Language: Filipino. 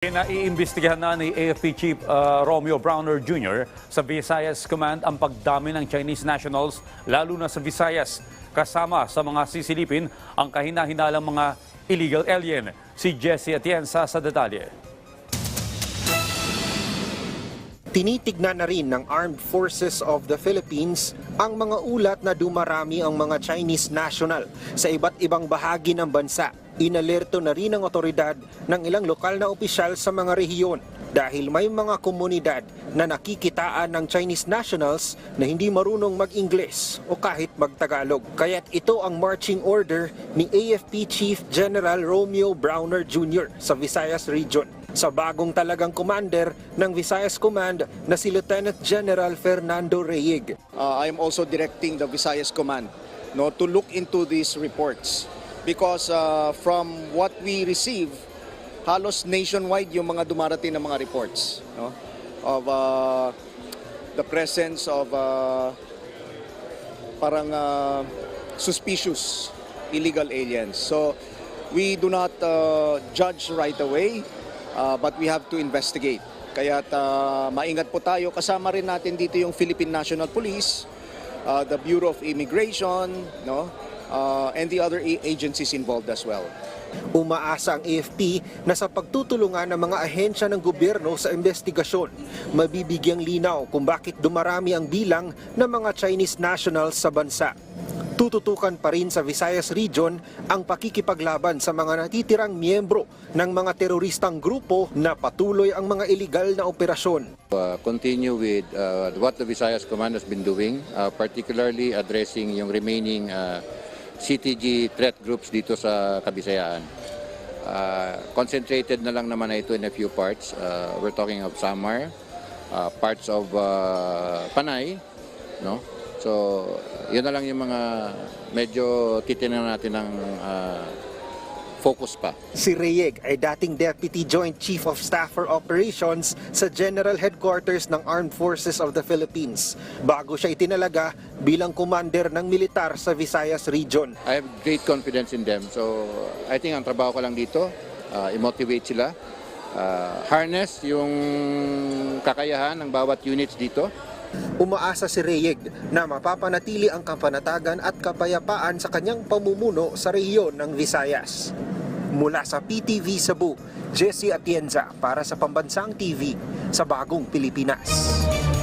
Naiimbestigahan na ni AFP Chief uh, Romeo Browner Jr. sa Visayas Command ang pagdami ng Chinese nationals lalo na sa Visayas. Kasama sa mga sisilipin ang kahina-hinalang mga illegal alien. Si Jesse Atienza sa detalye. Tinitignan na rin ng Armed Forces of the Philippines ang mga ulat na dumarami ang mga Chinese national sa iba't ibang bahagi ng bansa. Inalerto na rin ng otoridad ng ilang lokal na opisyal sa mga rehiyon dahil may mga komunidad na nakikitaan ng Chinese nationals na hindi marunong mag-Ingles o kahit mag-Tagalog. Kaya't ito ang marching order ni AFP Chief General Romeo Browner Jr. sa Visayas Region sa bagong talagang commander ng Visayas Command na si Lieutenant General Fernando Reyeg. uh, I am also directing the Visayas Command no, to look into these reports because uh, from what we receive, halos nationwide yung mga dumarating na mga reports no, of uh, the presence of uh, parang uh, suspicious illegal aliens. So we do not uh, judge right away, uh, but we have to investigate. Kaya maingat po tayo. Kasama rin natin dito yung Philippine National Police, uh, the Bureau of Immigration, no? Uh, and the other agencies involved as well. Umaasa ang AFP na sa pagtutulungan ng mga ahensya ng gobyerno sa investigasyon, mabibigyang linaw kung bakit dumarami ang bilang ng mga Chinese nationals sa bansa. Tututukan pa rin sa Visayas Region ang pakikipaglaban sa mga natitirang miyembro ng mga teroristang grupo na patuloy ang mga iligal na operasyon. uh, continue with uh, what the Visayas Command has been doing, uh, particularly addressing yung remaining uh, CTG threat groups dito sa Kabisayaan. Uh, concentrated na lang naman na ito in a few parts. Uh, we're talking of Samar, uh, parts of uh, Panay, no? So, yun na lang yung mga medyo titinan natin ng uh, focus pa. Si Reyeg ay dating Deputy Joint Chief of Staff for Operations sa General Headquarters ng Armed Forces of the Philippines bago siya itinalaga bilang commander ng militar sa Visayas Region. I have great confidence in them. So, I think ang trabaho ko lang dito, uh, i-motivate sila, uh, harness yung kakayahan ng bawat units dito, Umaasa si Reyeg na mapapanatili ang kapanatagan at kapayapaan sa kanyang pamumuno sa rehiyon ng Visayas. Mula sa PTV Cebu, Jesse Atienza para sa Pambansang TV sa Bagong Pilipinas.